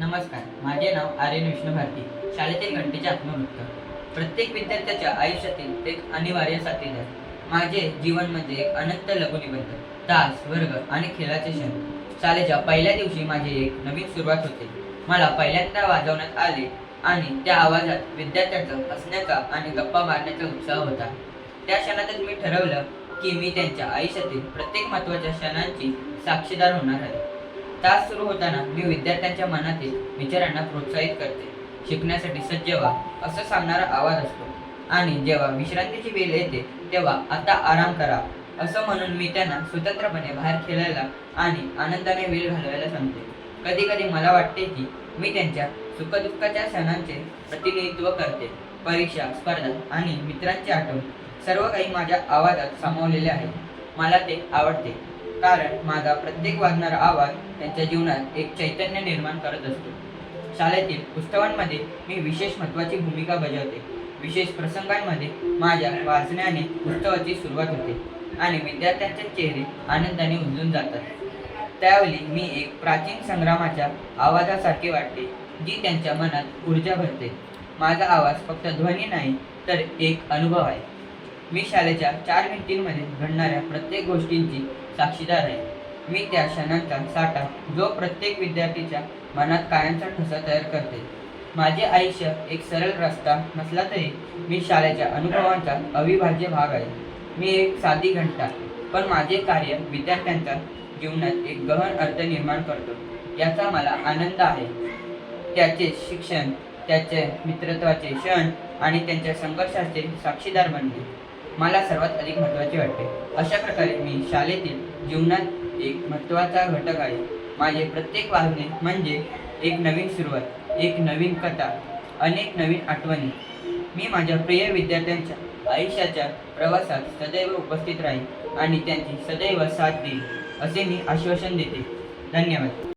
नमस्कार माझे नाव आर्यन विष्णू भारती शाळेतील घंटेचे आत्मवृत्त. प्रत्येक विद्यार्थ्याच्या आयुष्यातील एक अनिवार्य साथीदार. माझे जीवन म्हणजे एक अनंत लघुनिबंध तास वर्ग आणि खेळाचे क्षण. शाळेच्या पहिल्या दिवशी माझी एक नवीन सुरुवात होते. मला पहिल्यांदा वाजवण्यात आले आणि त्या आवाजात विद्यार्थ्यांचा हसण्याचा आणि गप्पा मारण्याचा उत्साह होता. त्या क्षणातच मी ठरवलं की मी त्यांच्या आयुष्यातील प्रत्येक महत्त्वाच्या क्षणांची साक्षीदार होणार आहे. तास सुरू होताना मी विद्यार्थ्यांच्या मनातील विचारांना प्रोत्साहित करते. शिकण्यासाठी सज्ज व्हा असं सांगणारा आवाज असतो. आणि जेव्हा विश्रांतीची वेळ येते तेव्हा आता आराम करा असं म्हणून मी त्यांना स्वतंत्रपणे बाहेर खेळायला आणि आनंदाने वेळ घालवायला सांगते. कधी कधी मला वाटते की मी त्यांच्या सुखदुःखाच्या क्षणांचे प्रतिनिधित्व करते. परीक्षा स्पर्धा आणि मित्रांची आठवण सर्व काही माझ्या आवाजात सामावलेले आहे. मला ते आवडते. कारण माझा प्रत्येक वाजणारा आवाज त्यांच्या जीवनात एक चैतन्य निर्माण करत असतो. शाळेतील पुस्तकांमध्ये मी विशेष महत्त्वाची भूमिका बजावते. विशेष प्रसंगांमध्ये माझ्या वाचण्याने उत्सवाची सुरुवात होते आणि विद्यार्थ्यांचे चेहरे आनंदाने उमजून जातात. त्यावेळी मी एक प्राचीन संग्रामाच्या आवाजासारखे वाटते जी त्यांच्या मनात ऊर्जा भरते. माझा आवाज फक्त ध्वनी नाही तर एक अनुभव आहे. मी शाळेच्या चार भिंतींमध्ये घडणाऱ्या प्रत्येक गोष्टींची साक्षीदार आहे. मी त्या क्षणांचा साठा जो प्रत्येक विद्यार्थीच्या मनात कायमचा ठसा तयार करते. माझे आयुष्य एक सरळ रस्ता नसला तरी मी शाळेच्या अनुभवांचा अविभाज्य भाग आहे. मी एक साधी घंटा पण माझे कार्य विद्यार्थ्यांच्या जीवनात एक गहन अर्थ निर्माण करतो. याचा मला आनंद आहे. त्याचे शिक्षण त्याचे मित्रत्वाचे क्षण आणि त्यांच्या संघर्षाचे साक्षीदार बनणे. मला सर्वात अधिक महत्त्वाचे वाटते. अशा प्रकारे मी शाळेतील जीवनात एक महत्त्वाचा घटक आहे. माझे प्रत्येक वाहने म्हणजे एक नवीन सुरुवात एक नवीन कथा अनेक नवीन आठवणी. मी माझ्या प्रिय विद्यार्थ्यांच्या आयुष्याच्या प्रवासात सदैव उपस्थित राहील आणि त्यांची सदैव साथ देईल असे मी आश्वासन देते. धन्यवाद.